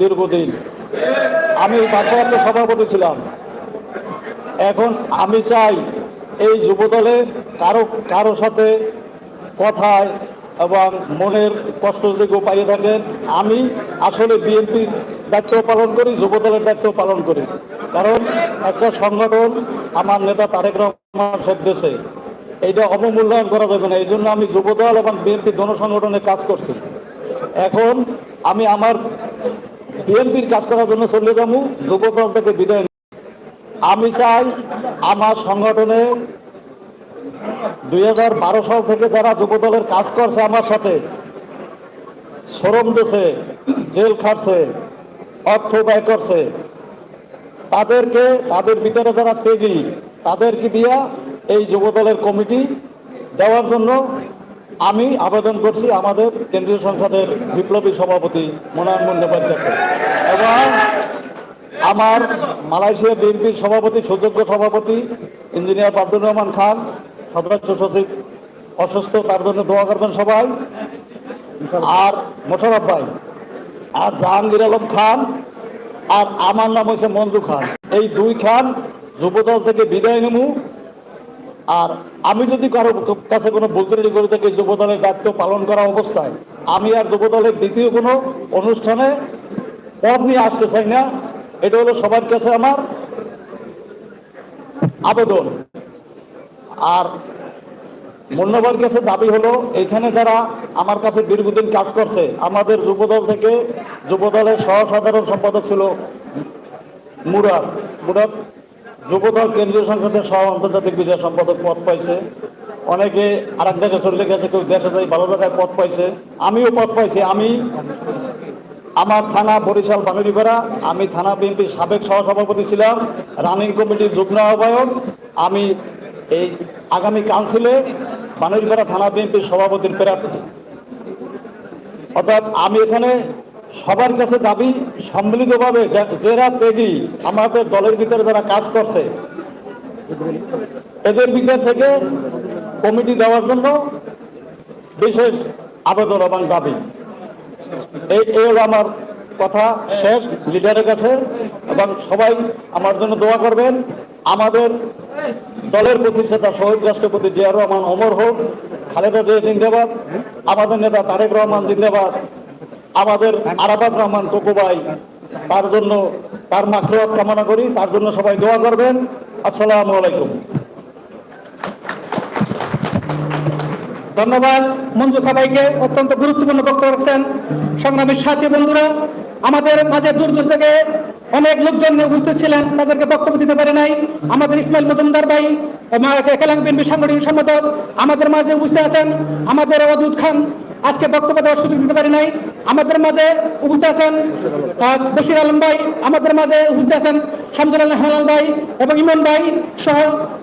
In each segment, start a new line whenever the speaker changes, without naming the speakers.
দীর্ঘদিন। আমি বাগবাজার সভাপতি ছিলাম। এখন আমি চাই এই যুবদলে কারও কারও সাথে কথায় এবং মনের কষ্ট যদি কেউ পাইয়ে থাকেন, আমি আসলে বিএনপির দায়িত্ব পালন করি, যুবদলের দায়িত্ব পালন করি। কারণ একটা সংগঠন আমার নেতা তারেক রহমান সব দেশে এইটা অবমূল্যায়ন করা যাবে না। এই জন্য আমি যুবদল এবং বিএনপি দোনো সংগঠনে কাজ করছি। এখন আমি আমার বিএনপির কাজ করার জন্য চলে যাব। যুবদল থেকে বিদায় আমি চাই আমার সংগঠনে দুই হাজার বারো সাল থেকে যারা যুবদলের কাজ করছে আমার সাথে, শ্রম দেশে জেল খাটছে, অর্থ ব্যয় করছে, তাদেরকে, তাদের ভিতরে যারা তেগি তাদেরকে দিয়া এই যুবদলের কমিটি দেওয়ার জন্য আমি আবেদন করছি আমাদের কেন্দ্রীয় সংসদের বিপ্লবী সভাপতি মোনায়ন মুন্ডের কাছে। এবং আমার মালয়েশিয়া বিএনপির সভাপতি, সুযোগ্য সভাপতি, ইঞ্জিনিয়ার বাদুর রহমান খান, সদস্য সচিব অসুস্থ, তার জন্য দোয়া করবেন সবাই। আর মোশারফ ভাই, আর জাহাঙ্গীর আলম খান, আর আমার নাম হচ্ছে মঞ্জু খান। এই দুই খান যুবদল থেকে বিদায় নেব আর আমি যদি কারও কাছে কোনো ভুল করে থাকি, যুবদলের দায়িত্ব পালন করা অবস্থায়, আমি আর যুবদলের দ্বিতীয় কোনো অনুষ্ঠানে পদ নিয়ে আসতে চাই না। এটা হলো সবার কাছে আমার আবেদন। আর মূল্যবার কাছে দাবি হলো, এখানে যারা আমার কাছে দীর্ঘদিন কাজ করছে, আমাদের যুবদল থেকে যুবদলের সহ সাধারণ সম্পাদক ছিল মুরাদ। মুরাদ যুবদল কেন্দ্রীয় সংসদের সহ আন্তর্জাতিক বিজয় সম্পাদক পদ পাইছে। অনেকে আর এক জায়গায় চলে গেছে, কেউ দেশে যাই ভালো জায়গায় পদ পাইছে। আমিও পদ পাইছি। আমি আমার থানা বরিশাল বানুরিপাড়া, আমি থানা বিএনপির সাবেক সহসভাপতি ছিলাম, রানিং কমিটির যুগ্ম আহ্বায়ক। আমি এই আগামী কাউন্সিলে বানুরিপাড়া থানা বিএনপির সভাপতির প্রার্থী। অর্থাৎ আমি এখানে সবার কাছে দাবি, সম্মিলিতভাবে যারা ত্যাগী আমাদের দলের ভিতরে যারা কাজ করছে, এদের ভিতর থেকে কমিটি দেওয়ার জন্য বিশেষ আবেদন এবং দাবি। এই এই হলো আমার কথা। শেষ লিডারের কাছে এবং সবাই আমার জন্য দোয়া করবেন। আমাদের দলের প্রতিষ্ঠাতা শহীদ রাষ্ট্রপতি জিয়া রহমান অমর হোক, খালেদা জিয়া জিন্দাবাদ, আমাদের নেতা তারেক রহমান জিন্দাবাদ আমাদের আরাবাদ রহমান কোকোবাই, তার জন্য তার মাখরত কামনা করি, তার জন্য সবাই দোয়া করবেন। আসসালামু আলাইকুম।
ধন্যবাদ মঞ্জু খাবাইকে, অত্যন্ত গুরুত্বপূর্ণ বক্তব্য রাখছেন। সংগ্রামী সাথী বন্ধুরা, আমাদের মাঝে দূর দূর থেকে অনেক লোকজন উপস্থিত ছিলেন, তাদেরকে বক্তব্য দিতে পারে নাই। আমাদের ইসমাইল মজুমদার ভাই কেলাং বিএনপি সাংগঠনিক সম্পাদক আমাদের মাঝে উপস্থিত আছেন। আমাদের অদুত খান আজকে বক্তব্য দেওয়ার সুযোগ দিতে পারি নাই। আমাদের মাঝে উপস্থিত আছেন বশির আলম ভাই, আমাদের মাঝে উপস্থিত আছেন শামসুল আলম হেলাল ভাই এবং ইমন ভাই সহ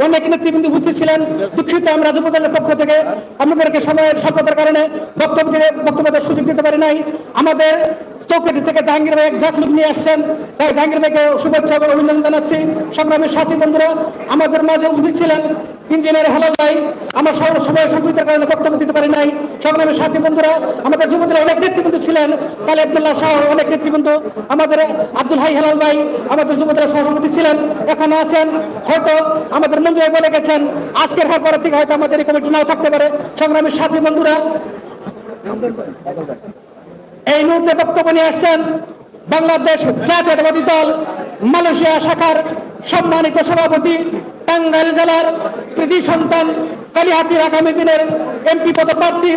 অনেক নেতৃবৃন্দ উপস্থিত ছিলেন। দুঃখিত আমরা যুবদলের পক্ষ থেকে আমাদেরকে সময়ের স্বল্পতার কারণে বক্তব্য দিতে বক্তব্য সুযোগ দিতে পারি নাই। আমাদের চৌকাঠি থেকে জাহাঙ্গীর ভাই এক ঝাঁকলুক নিয়ে আসছেন। তাই জাহাঙ্গীর ভাইকে শুভেচ্ছা এবং অভিনন্দন জানাচ্ছি। সংগ্রামের সাথী বন্ধুরা, আমাদের মাঝে উপস্থিত ছিলেন ইঞ্জিনিয়ার হেলাল ভাই, আমার সব- সময় সংকৃতির কারণে বক্তব্য দিতে পারি নাই। সংগ্রামের সাথী বন্ধুরা, আমাদের যুবদলের অনেক নেতৃবৃন্দ ছিলেন। তালেবুল্লাহ সহ অনেক নেতৃবৃন্দ। আমাদের আব্দুল হাই হেলাল ভাই, আমাদের যুবদলের সভাপতি ছিলেন। এখনও আছেন, হয়তো আমাদের মঞ্জু ভাই বলে গেছেন, আজকের হার পরের থেকে হয়তো আমাদের এই কমিটি নাও থাকতে পারে। সংগ্রামের সাথী বন্ধুরা, এই মুহূর্তে বক্তব্য নিয়ে আসছেন বাংলাদেশ জাতীয়তাবাদী দল, মালয়েশিয়া শাখার সম্মানিত সভাপতি টাঙ্গাইল জেলার কৃতি সন্তান কালিহাতির আগামী দিনের এমপি পদপ্রার্থী,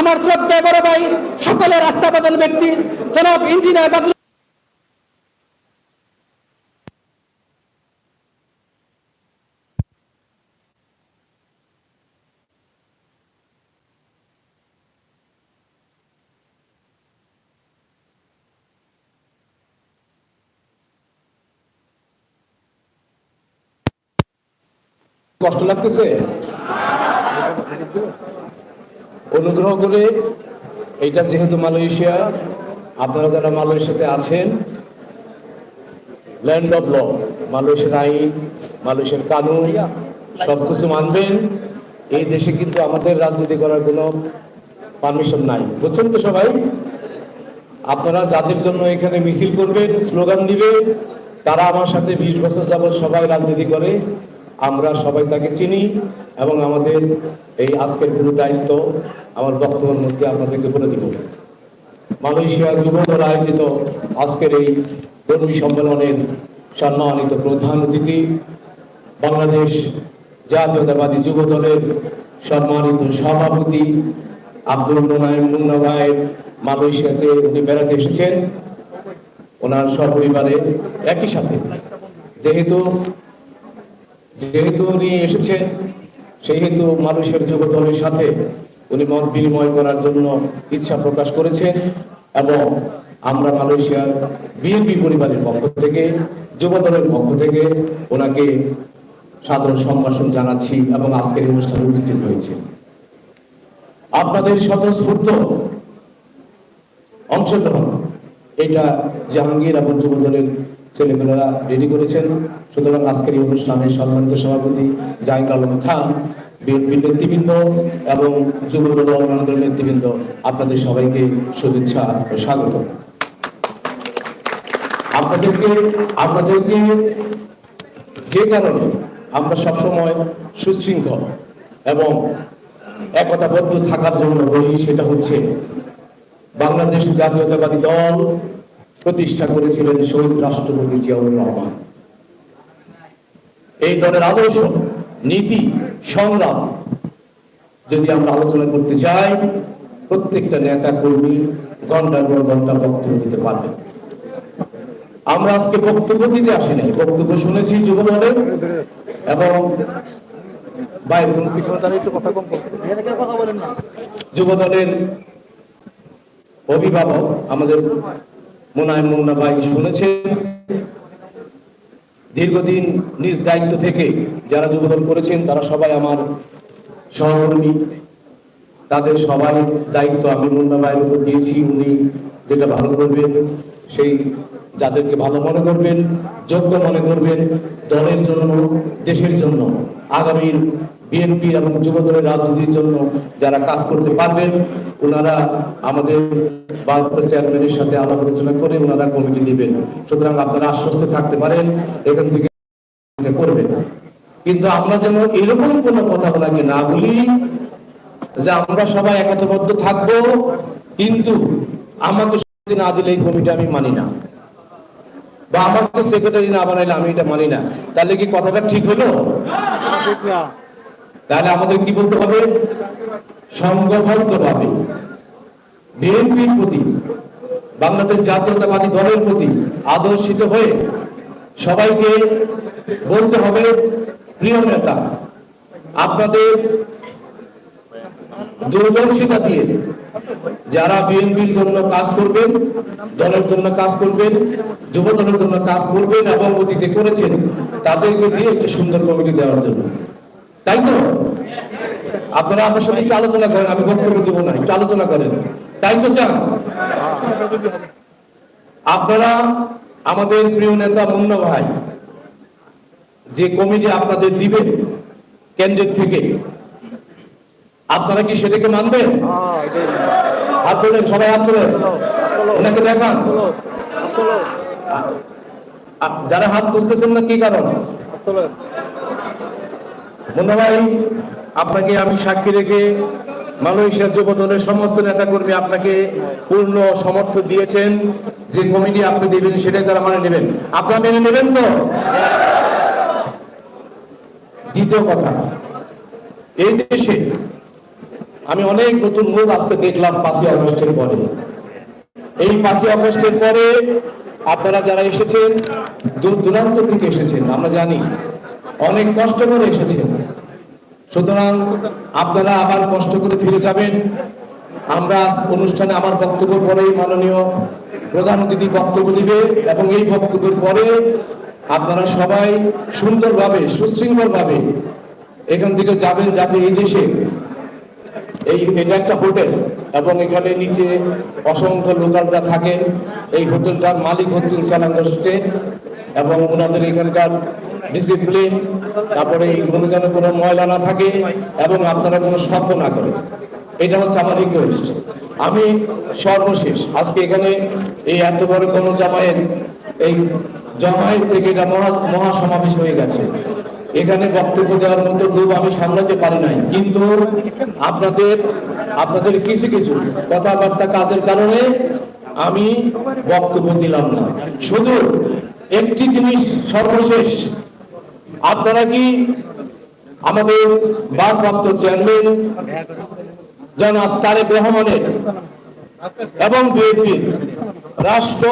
আমার চোদ্দ বড় ভাই, সকলের আস্থাভাজন ব্যক্তি, জনাব ইঞ্জিনিয়ার বাদল
কষ্ট লাগতেছে? অনুগ্রহ করে এটা যেহেতু মালয়েশিয়া, আপনারা যারা মালয়েশিয়াতে আছেন ল্যান্ড অফ ল মালয়েশিয়ার আইন, মালয়েশিয়ার কানুন, সবকিছু মানবেন। এই দেশে কিন্তু আমাদের রাজনীতি করার কোনো পারমিশন নাই। বুঝছেন তো সবাই? আপনারা যাদের জন্য এখানে মিছিল করবেন, স্লোগান দিবে তারা আমার সাথে বিশ বছর যাবৎ সবাই রাজনীতি করে। আমরা সবাই তাকে চিনি এবং আমাদের এই আজকের পুরো দায়িত্ব আমার বক্তব্যের মধ্যে আপনাদেরকে বলে দিব। মালয়েশিয়া যুব দল আয়োজিত আজকের এই কর্মী সম্মেলনের সম্মানিত প্রধান অতিথি বাংলাদেশ জাতীয়তাবাদী যুব দলের সম্মানিত সভাপতি আব্দুল মোনায়েম মুন্না ভাই মালয়েশিয়াতে উনি বেড়াতে এসেছেন। ওনার সপরিবারে একই সাথে। যেহেতু যেহেতু উনি এসেছেন, সেহেতু মানুষের যুবদলের সাথে উনি মত বিনিময় করার জন্য ইচ্ছা প্রকাশ করেছেন এবং আমরা মালয়েশিয়ার বিএনপি পরিবারের পক্ষ থেকে যুবদলের পক্ষ থেকে ওনাকে সাধারণ সম্ভাষণ জানাচ্ছি এবং আজকের অনুষ্ঠানে উপস্থিত হয়েছে। আপনাদের স্বতঃস্ফূর্ত অংশগ্রহণ, এটা জাহাঙ্গীর এবং যুব দলের ছেলেমেয়েরা রেডি করেছেন। সুতরাং আজকের এই অনুষ্ঠানে সম্মানিত সভাপতি জাহিদ আলম খান, বিএনপির নেতৃবৃন্দ এবং যুব অন্যান্য দলের নেতৃবৃন্দ, আপনাদের সবাইকে শুভেচ্ছা ও স্বাগত। আপনাদেরকে আপনাদেরকে যে কারণে আমরা সবসময় সুশৃঙ্খল এবং একতাবদ্ধ থাকার জন্য বলি, সেটা হচ্ছে বাংলাদেশ জাতীয়তাবাদী দল প্রতিষ্ঠা করেছিলেন শহীদ রাষ্ট্রপতি জিয়াউর রহমান এই দলের আদর্শ, নীতি, সংগ্রাম, যদি আমরা আলোচনা করতে চাই প্রত্যেকটা নেতা কর্মী ঘণ্টার পর ঘণ্টা বক্তব্য দিতে পারবেন আমরা আজকে বক্তব্য দিতে আসি নাই, বক্তব্য শুনেছি যুব দলের এবং। যুব দলের অভিভাবক আমাদের মোনায় মুন্না ভাই শুনেছেন, দীর্ঘদিন নিজ দায়িত্ব থেকে যারা যুবদল করেছেন, তারা সবাই আমার সহকর্মী। তাদের সবাই দায়িত্ব আমি মুন্না ভাইয়ের উপর দিয়েছি, উনি যেটা ভালো করবেন, সেই যাদেরকে ভালো মনে করবেন, যোগ্য মনে করবেন, দলের জন্য, দেশের জন্য, আগামীর বিএনপি এবং যুব দলের রাজনীতির জন্য যারা কাজ করতে পারবেন, ওনারা আমাদের ভারপ্রাপ্ত চেয়ারম্যানের সাথে আলাপ আলোচনা করে ওনারা কমিটি দিবেন। সুতরাং আপনারা আশ্বস্ত থাকতে পারেন, এখান থেকে করবেন কিন্তু আমরা যেন এরকম কোনো কথা ওনাকে না বলি, যে আমরা সবাই একতাবদ্ধ থাকব, কিন্তু আমাকে না দিলে এই কমিটি আমি মানি না। বা আমাকে সেক্রেটারি না বানাইলে আমি এটা মানি না। তাহলে কি কথাটা ঠিক হলো? তাহলে আমাদের কি বলতে হবে? সংঘবদ্ধ ভাবে বিএনপির প্রতি, বাংলাদেশ জাতীয়তাবাদী দলের প্রতি আদর্শিত হয়ে সবাইকে বলতে হবে, প্রিয় নেতা, আপনাদের দূরদর্শিতা দিয়ে যারা বিএনপির জন্য কাজ করবেন, দলের জন্য কাজ করবেন যুব দলের জন্য কাজ করবেন এবং অতীতে করেছেন, তাদেরকে দিয়ে একটা সুন্দর কমিটি দেওয়ার জন্য। তাই তো? আপনারা আমার সাথে একটু আলোচনা করেন, আমি বক্তব্য দেবো না, একটু আলোচনা করেন। তাই তো চান আপনারা আমাদের প্রিয় নেতা মুন্না ভাই, যে কমিটি আপনাদের দিবেন কেন্দ্রের থেকে, আপনারা কি সেটাকে মানবেন? হাত তোলেন, সবাই হাত তোলেন। ওনাকে দেখান। যারা হাত তুলতেছেন না, কি কারণ? মুন্না ভাই, আপনাকে আমি সাক্ষী রেখে মালয়েশিয়া যুব দলের সমস্ত নেতাকর্মী আপনাকে পূর্ণ সমর্থন দিয়েছেন। যে কমিটি আপনি দেবেন, সেটাই তারা মানে নেবেন। আপনারা মেনে নেবেন তো? দ্বিতীয় কথা, এই দেশে আমি অনেক নতুন মুখ আজকে দেখলাম পাঁচই অগস্টের পরে। এই পাঁচই অগস্টের পরে আপনারা যারা এসেছেন, দূর দূরান্ত থেকে এসেছেন, আমরা জানি অনেক কষ্ট করে এসেছেন সুতরাং আপনারা আবার কষ্ট করে ফিরে যাবেন। আমরা অনুষ্ঠানে আমার বক্তব্য পরেই মাননীয় প্রধান অতিথি বক্তব্য দিবে এবং এই বক্তব্যের পরে আপনারা সবাই সুন্দরভাবে, সুশৃঙ্খলভাবে এখান থেকে যাবেন যাতে এই দেশে এই এটা একটা হোটেল এবং এখানে নিচে অসংখ্য লোকালরা থাকে এই হোটেলটার মালিক হচ্ছেন স্যালাঙ্গর স্টেট এবং ওনাদের এখানকার ডিসিপ্লিন তারপরে এইগুলো যেন কোনো ময়লা না থাকে এবং আপনারা কোনো শব্দ না করেন। এটা হচ্ছে আমার রিকোয়েস্ট আমি সর্বশেষ, আজকে এখানে এই এত বড় কোন জামায়াত, এই জামায়াত থেকে এটা মহা, মহাসমাবেশ হয়ে গেছে। এখানে বক্তব্য দেওয়ার মতো গ্রুপ আমি সামলাতে পারি নাই। কিন্তু আপনাদের আপনাদের কিছু কিছু কথাবার্তা কাজের কারণে আমি বক্তব্য দিলাম না। শুধু একটি জিনিস সর্বশেষ আপনারা কি আমাদের ভারপ্রাপ্ত চেয়ারম্যান জনাব তারেক রহমানের এবং বিএনপির রাষ্ট্র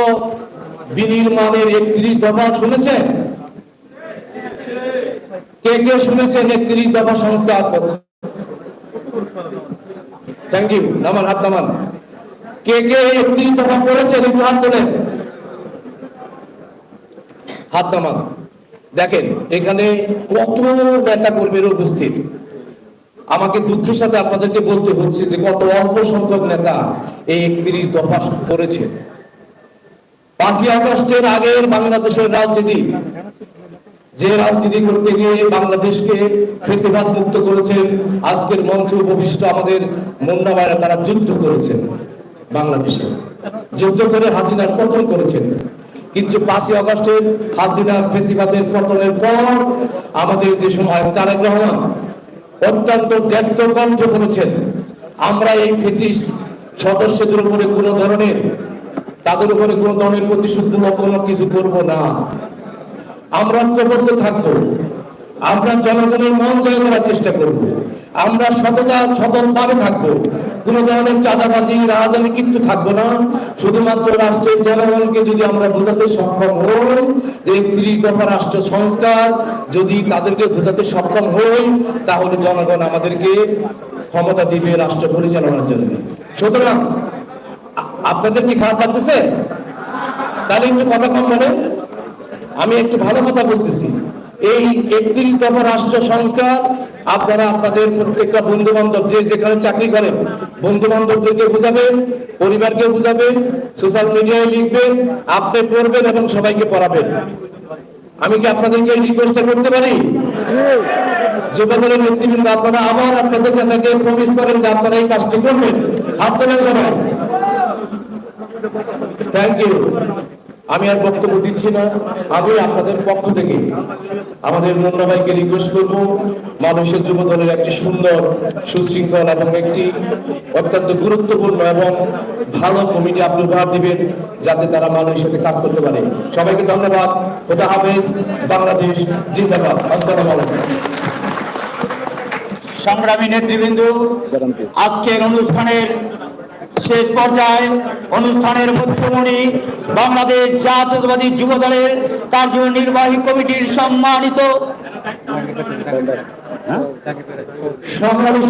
বিনির্মাণের একত্রিশ দফা শুনেছেন? কে কে শুনেছেন একত্রিশ দফা সংস্কার থ্যাংক ইউ নামান, হাত নামান। কে কে একত্রিশ দফা পড়েছেন একটু হাত তোলেন। হাত নামান। দেখেন, এখানে কত নেতা কর্মীর উপস্থিত। আমাকে দুঃখের সাথে আপনাদেরকে বলতে হচ্ছে যে, কত অল্প সংখ্যক নেতা এই একত্রিশ দফা করেছে। পাঁচই আগস্টের আগের বাংলাদেশের রাজনীতি, যে রাজনীতি করতে গিয়ে বাংলাদেশকে ফেসিবাদ মুক্ত করেছেন, আজকের মঞ্চে উপবিষ্ট আমাদের মুন্না ভাইরা, তারা যুদ্ধ করেছেন বাংলাদেশে। যুদ্ধ করে হাসিনার পতন করেছেন। কিন্তু পাঁচই আগস্টের হাসিনা ফেসিবাদের পতনের পর আমাদের যে সময় তারেক রহমান অত্যন্ত ত্যাক্ত কণ্ঠে বলেছেন, আমরা এই ফেসিস্ট সদস্যদের উপরে কোনো ধরনের, তাদের উপরে কোনো ধরনের প্রতিশোধমূলক কোনো কিছু করব না। আমরা ঐক্যবদ্ধ থাকব। আমরা জনগণের মন জয় করার চেষ্টা করব। আমরা সততা, সততভাবে থাকব। কোনো ধরনের চাঁদাবাজি, রাহাজানি কিচ্ছু থাকব না। শুধুমাত্র রাষ্ট্রের জনগণকে যদি আমরা বোঝাতে সক্ষম হই, যে একত্রিশ দফা রাষ্ট্র সংস্কার যদি তাদেরকে বোঝাতে সক্ষম হই, তাহলে জনগণ আমাদেরকে ক্ষমতা দিবে রাষ্ট্র পরিচালনার জন্য। সুতরাং, আপনাদের কি খারাপ লাগতেছে? তাহলে একটু কথা কম বলেন। আমি একটু ভালো কথা বলতেছি। এই একত্রিশ দফা রাষ্ট্র সংস্কার, আপনারা আপনাদের প্রত্যেকটা বন্ধু বান্ধব যে যেখানে চাকরি করেন বন্ধু বান্ধবদেরকে বুঝাবেন, পরিবারকে বুঝাবেন সোশ্যাল মিডিয়ায় লিখবেন আপনি পড়বেন এবং সবাইকে পড়াবেন। আমি কি আপনাদেরকে রিকোয়েস্ট করতে পারি? যুবদলের নেতৃবৃন্দ, আপনারা আবার আপনাদের নেতাকে প্রমিস করেন যে আপনারা এই কাজটি করবেন। হাত তোলেন সবাই? থ্যাংক ইউ আমি আর বক্তব্য দিচ্ছি না। আমি আপনাদের পক্ষ থেকে আমাদের মুন্না ভাইকে রিকোয়েস্ট করব। মানুষের যুব দলের একটি সুন্দর সুশৃঙ্খল এবং একটি অত্যন্ত গুরুত্বপূর্ণ এবং ভালো কমিটি আপনি উপহার দিবেন যাতে তারা মানুষের সাথে কাজ করতে পারে। সবাইকে ধন্যবাদ। খোদা হাফেজ। বাংলাদেশ জিন্দাবাদ। আসসালামু আলাইকুম।
সংগ্রামী নেতৃবৃন্দ আজকের অনুষ্ঠানের শেষ পর্যায়ে অনুষ্ঠানের মুখ্যমণি বাংলাদেশ জাতীয়তাবাদী যুব দলের কার্যনির্বাহী কমিটির সম্মানিত
বাংলাদেশ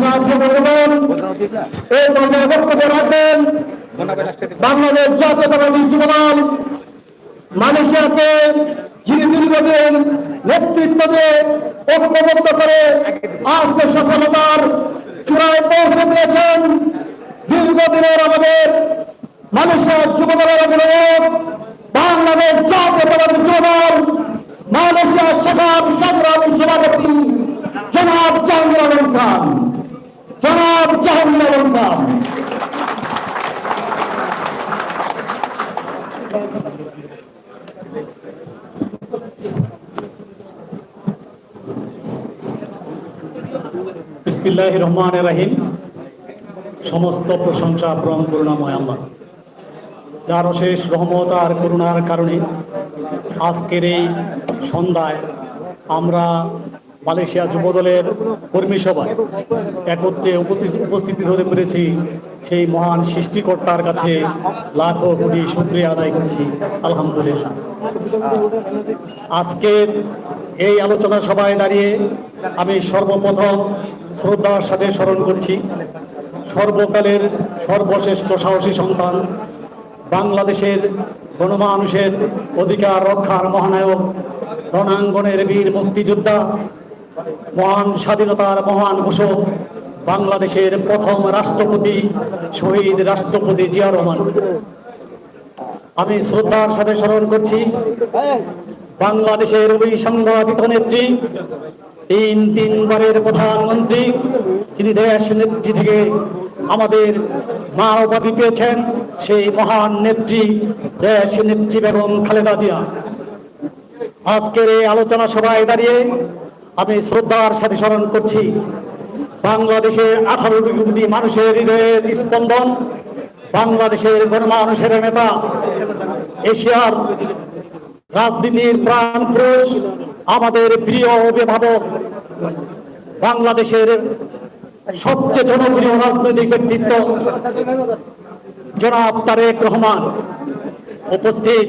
যিনি ঐক্যবদ্ধ করে আজকে সফলতার চূড়ায় পৌঁছে দিয়েছেন দীর্ঘদিনের আমাদের মানুষের যুবদলের অভিভাবক বাংলাদেশ জাতীয়তাবাদী যুবদল, মালয়েশিয়া শাখার সংগ্রামী সভাপতি জনাব জাহাঙ্গীর আলম খান। জনাব জাহাঙ্গীর আলম খান।
বিসমিল্লাহ রহমান রাহিম। সমস্ত প্রশংসা প্রম করুণাময় আল্লাহ। যার অশেষ রহমত আর করুণার কারণে আজকের এই সন্ধ্যায় আমরা মালয়েশিয়া যুবদলের কর্মী সভায় একত্রে উপস্থিত- হতে পেরেছি। সেই মহান সৃষ্টিকর্তার কাছে লাখো কোটি শুক্রিয়া আদায় করছি, আলহামদুলিল্লাহ। আজকের এই আলোচনা সভায় দাঁড়িয়ে আমি সর্বপ্রথম শ্রদ্ধার সাথে স্মরণ করছি। সর্বকালের সর্বশ্রেষ্ঠ সাহসী সন্তান, বাংলাদেশের গণমানুষের অধিকার রক্ষার মহানায়ক, রণাঙ্গনের বীর মুক্তিযোদ্ধা, মহান স্বাধীনতার মহান ঘোষক, বাংলাদেশের প্রথম রাষ্ট্রপতি শহীদ রাষ্ট্রপতি জিয়া রহমান। আমি শ্রদ্ধার সাথে স্মরণ করছি, বাংলাদেশের ওই সাংবাদিক নেত্রী তিন তিনবারের প্রধানমন্ত্রী, যিনি দেশ নেত্রী থেকে আমাদের মা উপাধি পেয়েছেন, সেই মহান নেত্রী, দেশ নেত্রী বেগম খালেদা জিয়া। আজকের এই আলোচনা সভায় দাঁড়িয়ে আমি শ্রদ্ধার সাথে স্মরণ করছি বাংলাদেশের আঠারো কোটি মানুষের হৃদয়ের স্পন্দন, বাংলাদেশের গণমানুষের নেতা, এশিয়ার রাজনীতির প্রাণ পুরুষ আমাদের প্রিয় অভিভাবক, বাংলাদেশের সবচেয়ে জনপ্রিয় রাজনৈতিক ব্যক্তিত্ব জনাব তারেক রহমান। উপস্থিত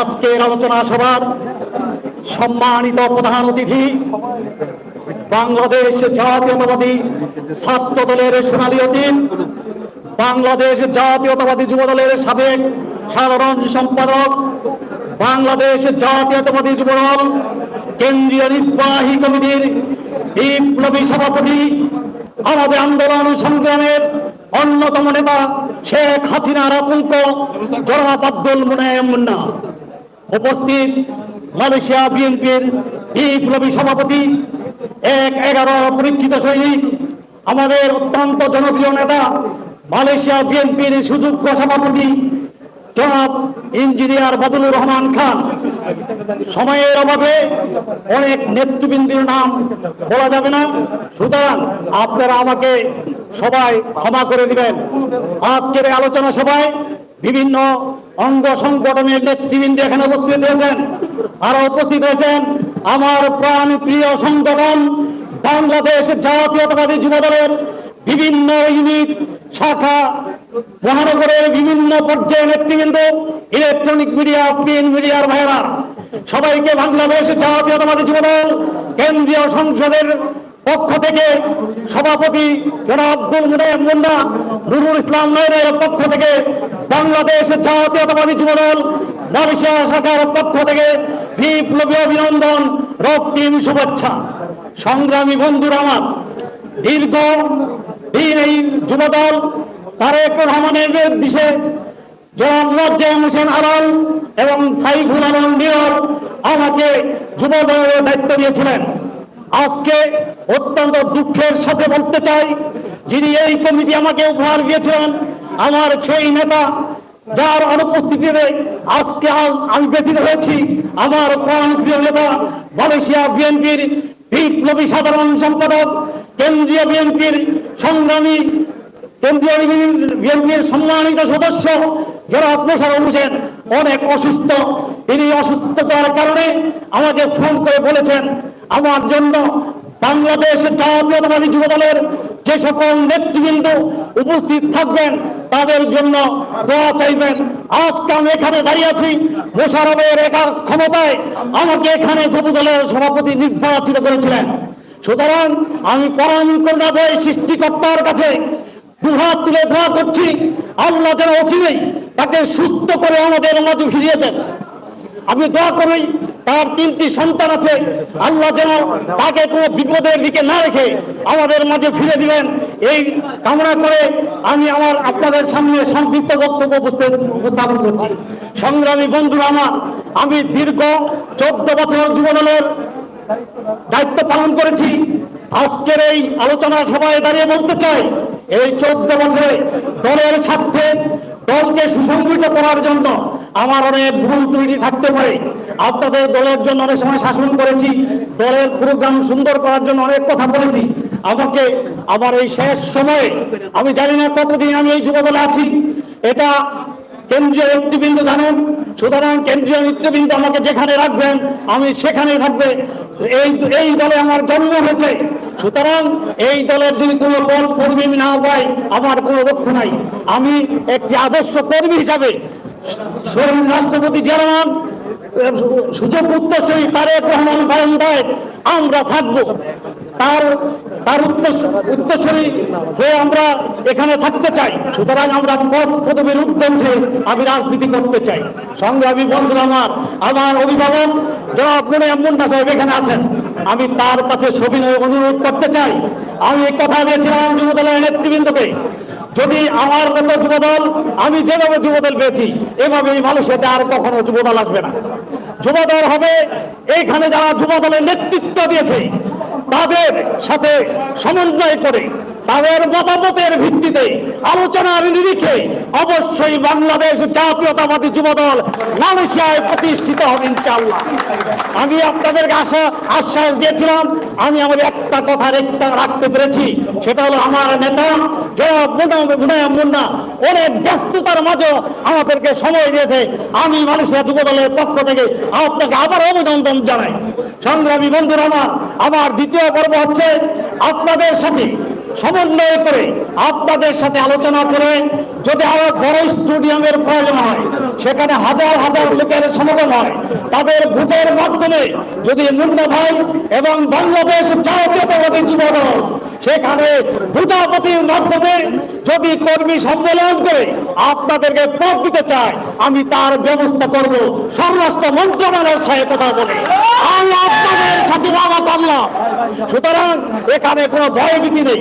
আজকের আলোচনা সভার সম্মানিত প্রধান অতিথি, বাংলাদেশ জাতীয়তাবাদী ছাত্র দলের সোনালী অতীত বাংলাদেশ জাতীয়তাবাদী যুব দলের সাবেক সাধারণ সম্পাদক বাংলাদেশ জাতীয়তাবাদী যুব দল কেন্দ্রীয় নির্বাহী কমিটির বিপ্লবী সভাপতি, আমাদের আন্দোলন সংগ্রামের অন্যতম নেতা শেখ হাসিনার আতঙ্ক, জনাব আব্দুল মুনায়েম মুন্না। উপস্থিত মালয়েশিয়া বিএনপির বিপ্লবী সভাপতি, এক এগারো পরীক্ষিত সৈনিক, আমাদের অত্যন্ত জনপ্রিয় নেতা মালয়েশিয়া বিএনপির সুযোগ্য সভাপতি জনাব ইঞ্জিনিয়ার বদলুর রহমান খান। সময়ের অভাবে অনেক নেতৃবৃন্দের নাম বলা যাবে না। সুতরাং আপনারা আমাকে সবাই ক্ষমা করে দিবেন। আজকের আলোচনা সভায় বিভিন্ন অঙ্গ সংগঠনের নেতৃবৃন্দ এখানে উপস্থিত হয়েছেন। আরও উপস্থিত হয়েছেন আমার প্রাণ প্রিয় সংগঠন বাংলাদেশ জাতীয়তাবাদী যুব দলের বিভিন্ন ইউনিট, শাখা মহানগরের বিভিন্ন পর্যায়ে নেতৃবৃন্দ ইলেকট্রনিক মিডিয়া প্রিন্ট মিডিয়ার ভাইরা সবাইকে বাংলাদেশ জাতীয়তাবাদী যুবদল, কেন্দ্রীয় সংসদের পক্ষ থেকে সভাপতি আব্দুল মুন্না, নুরুল ইসলাম নয়নের পক্ষ থেকে বাংলাদেশ জাতীয়তাবাদী যুবদল, মালয়েশিয়া শাখার পক্ষ থেকে বিপ্লবী অভিনন্দন, রক্তিম শুভেচ্ছা। সংগ্রামী বন্ধুরা আমার, দীর্ঘ দিন এই যুবদল তারেক রহমানের নির্দেশে হোসেন এবং আমাকে দায়িত্ব দিয়েছিলেন। আজকে অত্যন্ত দুঃখের সাথে বলতে চাই, যিনি এই কমিটি উপহার দিয়েছিলেন, আমার সেই নেতা যার অনুপস্থিতিতে আজকে আজ- আমি ব্যথিত হয়েছি, আমার প্রাণ প্রিয় নেতা মালয়েশিয়া বিএনপির বিপ্লবী সাধারণ সম্পাদক, কেন্দ্রীয় বিএনপির সংগ্রামী কেন্দ্রীয় সম্মানিত সদস্য যারা মোশারফ হোসেন অনেক অসুস্থ। তিনি অসুস্থতার কারণে আমাকে ফোন করে বলেছেন, আমার জন্য বাংলাদেশ জাতীয়তাবাদী যুব দলের যে সকল নেতৃবৃন্দ উপস্থিত থাকবেন, তাদের জন্য দোয়া চাইবেন। আজকে আমি এখানে দাঁড়িয়ে আছি, মোশারফের একা ক্ষমতায় আমাকে এখানে যুব দলের সভাপতি নির্বাচিত করেছিলেন। সুতরাং আমি পরম করুণাময় সৃষ্টিকর্তার কাছে দুহাত তুলে দোয়া করছি। আল্লাহ যেন অচিরেই তাকে সুস্থ করে আমাদের মাঝে ফিরিয়ে দেন। আমি দোয়া করি, তার তিনটি সন্তান আছে। আল্লাহ যেন তাকে কোনো বিপদের দিকে না রেখে আমাদের মাঝে ফিরে দিবেন। এই কামনা করে আমি আমার আপনাদের সামনে সংক্ষিপ্ত বক্তব্য উপস্থাপন করছি। সংগ্রামী বন্ধুরা আমার, আমি দীর্ঘ চোদ্দ বছর যুবদলের দায়িত্ব পালন করেছি। আজকের এই আলোচনা সভায় দাঁড়িয়ে বলতে চাই, এই চোদ্দ বছরে দলের স্বার্থে দলকে সুসংগঠিত করার জন্য আমার অনেক ভুল ত্রুটি থাকতে পারে। আপনাদের দলের জন্য অনেক সময় শাসন করেছি, দলের প্রোগ্রাম সুন্দর করার জন্য অনেক কথা বলেছি। আমাকে আমার এই শেষ সময়ে, আমি জানি না কতদিন আমি এই যুব দলে আছি, এটা কেন্দ্রীয় নেতৃবৃন্দ জানেন, সুতরাং কেন্দ্রীয় নেতৃবৃন্দ আমাকে যেখানে রাখবেন, আমি সেখানে থাকবে। এই এই দলে আমার জন্ম হয়েছে সুতরাং এই দলের যদি কোনো পদ কর্মী না পাই আমার কোনো দুঃখ নাই। আমি একটি আদর্শ কর্মী হিসাবে রাষ্ট্রপতি জিয়ারমান সুযোগ উত্তরসূরি তারেক রহমান বারান্দায় আমরা থাকব। তার তার উত্তর উত্তরসূরি হয়ে আমরা এখানে থাকতে চাই। সুতরাং আমরা পদ পদবীর উদ্যন্থে আমি রাজনীতি করতে চাই। সংগ্রামী বন্ধুরা আমার আমার অভিভাবক জনাব মনে মুন্ডা সাহেব এখানে আছেন। আমি তার কাছে সবিনয় অনুরোধ করতে চাই। আমি কথা দিয়েছিলাম যুবদলের নেতৃবৃন্দকে। যদি আমার মতো যুবদল, আমি যেভাবে যুবদল পেয়েছি এভাবে এই মালয়েশিয়াতে আর কখনো যুবদল আসবে না। যুবদল হবে, এইখানে যারা যুবদলের নেতৃত্ব দিয়েছে, তাদের সাথে সমন্বয় করে তাদের মতামতের ভিত্তিতে আলোচনার নিরিখে অবশ্যই বাংলাদেশ জাতীয়তাবাদী যুবদল মালয়েশিয়ায় প্রতিষ্ঠিত হবে ইনশাআল্লাহ। আমি আপনাদেরকে আশা, আশ্বাস দিয়েছিলাম, আমি আমার একটা কথা রেখতে পেরেছি, সেটা হলো আমার নেতা জনাব মুনা- মুন্না, অনেক ব্যস্ততার মাঝে আমাদেরকে সময় দিয়েছে। আমি মালয়েশিয়া যুবদলের পক্ষ থেকে আপনাকে আবার অভিনন্দন জানাই। সংগ্রামী বন্ধুরা আমার আমার দ্বিতীয় পর্ব হচ্ছে আপনাদের সাথে সমন্বয় করে আপনাদের সাথে আলোচনা করে যদি আরও বড় স্টেডিয়ামের প্রয়োজন হয়, সেখানে হাজার হাজার লোকের সমাগম হয়, তাদের ভোটের মাধ্যমে যদি মুন্না ভাই এবং বাংলাদেশ জাতীয়তাবাদী যুবদল সেখানে ভোটাভুটির মাধ্যমে যদি কর্মী সম্মেলন করে আপনাদেরকে পদ দিতে চায়, আমি তার ব্যবস্থা করব। স্বরাষ্ট্র মন্ত্রণালয়ের সাথে কথা বলে। আমি আপনাদের সাথে বাবা পারলাম সুতরাং এখানে কোনো ভয়ভীতি নেই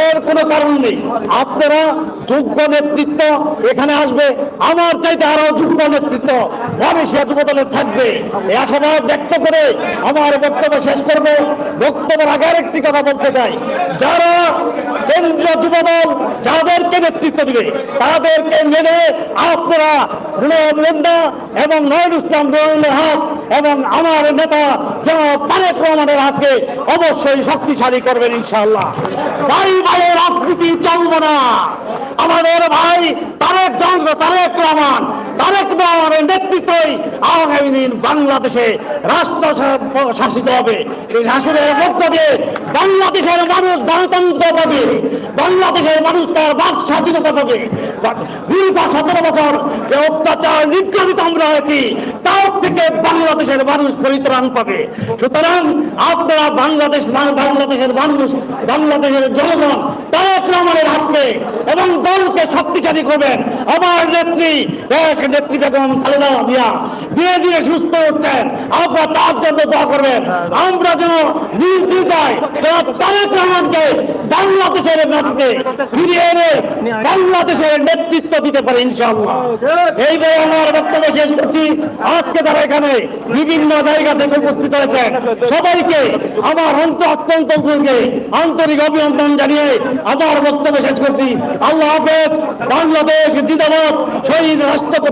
এর কোনো কারণ নেই। আপনারা যোগ্য নেতৃত্ব এখানে আসবে। আমার চাইতে আরও যোগ্য নেতৃত্ব মালয়েশিয়া যুবদলের থাকবে। এই আশাবাদ ব্যক্ত করে আমার বক্তব্য শেষ করব। বক্তব্যের আগে আরেকটি কথা বলতে চাই। যারা কেন্দ্রীয় যুবদল যাদেরকে নেতৃত্ব দিবে, তাদেরকে মেনে আপনারা এবং নয়ন ইসলাম হাত এবং আমার নেতা জনাব তারেক রহমানের হাতকে অবশ্যই শক্তিশালী করবেন ইনশাল্লাহ ভাই ভাই, রাজনীতি চলব না। আমাদের ভাই তারেক জঙ্গ তারেক রহমান তারেক রহমানের নেতৃত্বই আগামী দিন বাংলাদেশে রাষ্ট্র শাসিত হবে। সেই শাসনের মধ্য দিয়ে বাংলাদেশের মানুষ গণতন্ত্র পাবে, বাংলাদেশের মানুষ তার বাক স্বাধীনতা পাবে। দীর্ঘ সতেরো বছর যে অত্যাচার নির্যাতিত আমরা হয়েছি, তার থেকে বাংলাদেশের মানুষ পরিত্রাণ পাবে। সুতরাং আপনারা বাংলাদেশ বাংলাদেশের মানুষ, বাংলাদেশের জনগণ, তারেক রহমানের হাতকে এবং দলকে শক্তিশালী করবেন। আমার নেত্রী দেশ নেত্রী বেগম খালেদা জিয়া ধীরে ধীরে সুস্থ হচ্ছেন। আপনারা তার জন্য দোয়া করবেন। আমরা যেন নির্দ্বিধায় তারেক রহমানকে বাংলাদেশের মাটিতে ফিরিয়ে এনে বাংলাদেশের নেতৃত্ব দিতে পারে, ইনশাআল্লাহ। এই বলে আমার বক্তব্য শেষ করছি। আজকে যারা এখানে বিভিন্ন জায়গা থেকে উপস্থিত হয়েছেন, সবাইকে আমার অত্যন্ত আন্তরিক অভিনন্দন জানিয়ে আমার বক্তব্য শেষ করছি। আল্লাহ হাফেজ, বাংলাদেশ জিন্দাবাদ, শহীদ রাষ্ট্রপতি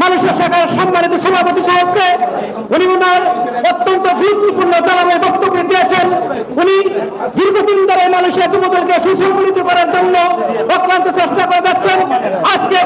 মালয়েশিয়া শাখার সম্মানিত সভাপতি সাহেবকে উনি ওনার অত্যন্ত গুরুত্বপূর্ণ চালানের বক্তব্য দিয়েছেন। উনি দীর্ঘদিন ধরে মালয়েশিয়া যুবদলকে সুসংগঠিত করার জন্য অক্লান্ত চেষ্টা করে যাচ্ছেন। আজকে